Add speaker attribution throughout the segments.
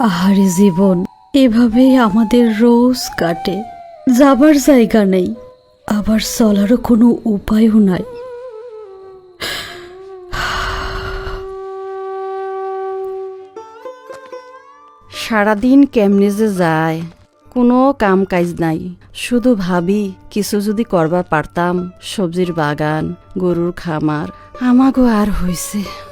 Speaker 1: আহারে জীবন এভাবেই আমাদের রোজ কাটে। যাবার জায়গা নেই আবার চলারও কোনো উপায়ও নাই।
Speaker 2: সারাদিন কেমনে যে যায় কোনো কাম কাজ নাই। শুধু ভাবি কিছু যদি করবা পারতাম সবজির বাগান গরুর খামার। আমাগো আর হইছে।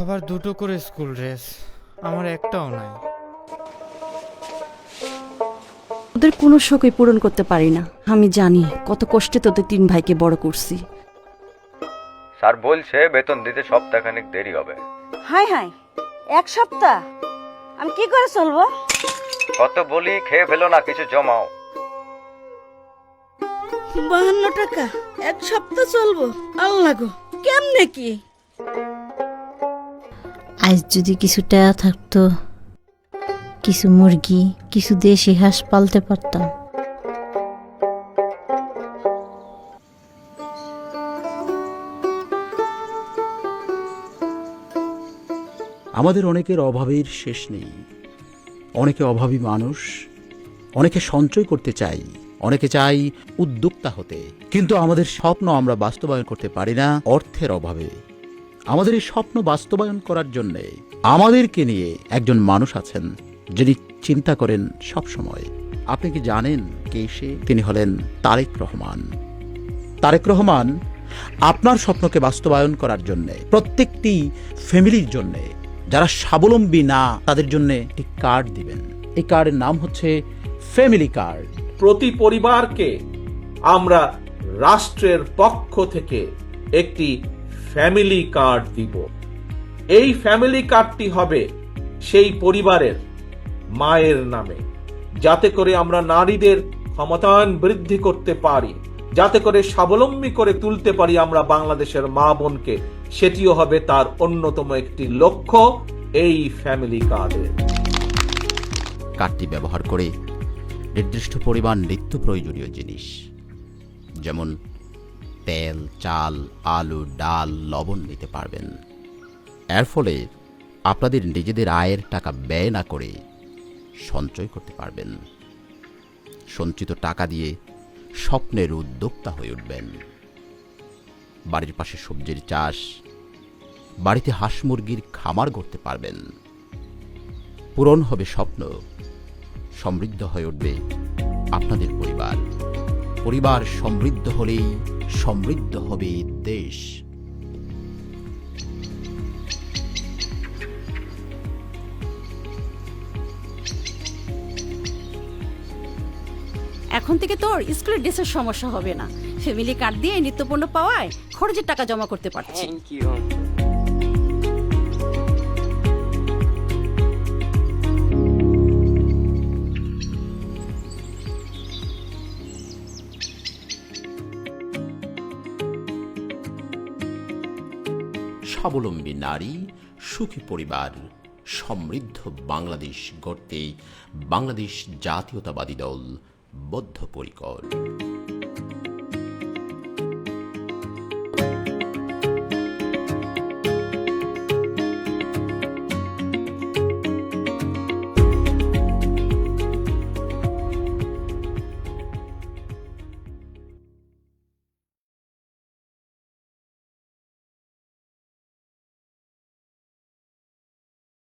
Speaker 3: সবার দুটো করে স্কুল ড্রেস আমার একটাও নাই।
Speaker 2: ওদের কোনো শোকই পূরণ করতে পারি না আমি জানি কত কষ্টে তোদের তিন ভাইকে বড় করছি।
Speaker 4: স্যার বলছে বেতন দিতে সপ্তাহখানেক দেরি হবে।
Speaker 5: হাই হাই এক সপ্তাহ? আমি কি করে চলবো?
Speaker 4: কত বলি খেয়ে ফেলো না কিছু জমাও।
Speaker 5: বাহান্ন টাকা এক সপ্তাহ চলবো আল্লাহ গো কেমনে কি?
Speaker 6: আজ যদি কিছু টাকা থাকতো, কিছু মুরগি, কিছু দেশি হাঁস পালতে পারতাম।
Speaker 7: আমাদের অনেকের অভাবের শেষ নেই। অনেকে অভাবী মানুষ, অনেকে সঞ্চয় করতে চাই, অনেকে চাই উদ্যোক্তা হতে। কিন্তু আমাদের স্বপ্ন আমরা বাস্তবায়ন করতে পারি না অর্থের অভাবে। আমাদের এই স্বপ্ন বাস্তবায়ন করার জন্য আমাদেরকে নিয়ে একজন মানুষ আছেন, যিনি চিন্তা করেন সব সময় আপনি কি জানেন কে সে? তিনি হলেন তারেক রহমান। তারেক রহমান আপনার স্বপ্নকে বাস্তবায়ন করার জন্য, প্রত্যেকটি ফ্যামিলির জন্য, যারা স্বাবলম্বী না, তাদের জন্য একটি কার্ড দিবেন। এই কার্ডের নাম হচ্ছে ফ্যামিলি কার্ড।
Speaker 8: প্রতি পরিবারকে আমরা রাষ্ট্রের পক্ষ থেকে একটি ফ্যামিলি কার্ড দিব। এই ফ্যামিলি কার্ডটি হবে সেই পরিবারের মায়ের নামে। যাতে করে আমরা নারীদের ক্ষমতায়ন বৃদ্ধি করতে পারি, যাতে করে স্বাবলম্বী করে তুলতে পারি আমরা বাংলাদেশের মা বোনকে, সেটিও হবে তার অন্যতম একটি লক্ষ্য এই ফ্যামিলি কার্ডের
Speaker 7: কার্ডটি ব্যবহার করে নির্দিষ্ট পরিমাণ নিত্য প্রয়োজনীয় জিনিস, যেমন তেল, চাল, আলু, ডাল, লবণ নিতে পারবেন। এর ফলে আপনাদের নিজেদের আয়ের টাকা ব্যয় না করে সঞ্চয় করতে পারবেন। সঞ্চিত টাকা দিয়ে স্বপ্নের উদ্যোক্তা হয়ে উঠবেন। বাড়ির পাশে সবজির চাষ, বাড়িতে হাঁস মুরগির খামার করতে পারবেন। পূরণ হবে স্বপ্ন, সমৃদ্ধ হয়ে উঠবে আপনাদের পরিবার। পরিবার সমৃদ্ধ হলেই সমৃদ্ধ হবে দেশ।
Speaker 2: এখন থেকে তোর স্কুলের ড্রেসের সমস্যা হবে না। ফ্যামিলি কার্ড দিয়ে নিত্যপণ্য পাওয়ায় খরচের টাকা জমা করতে পারছি।
Speaker 7: স্বাবলম্বী নারী সুখী পরিবার সমৃদ্ধ বাংলাদেশ গড়তে বাংলাদেশ জাতীয়তাবাদী দল বদ্ধপরিকর।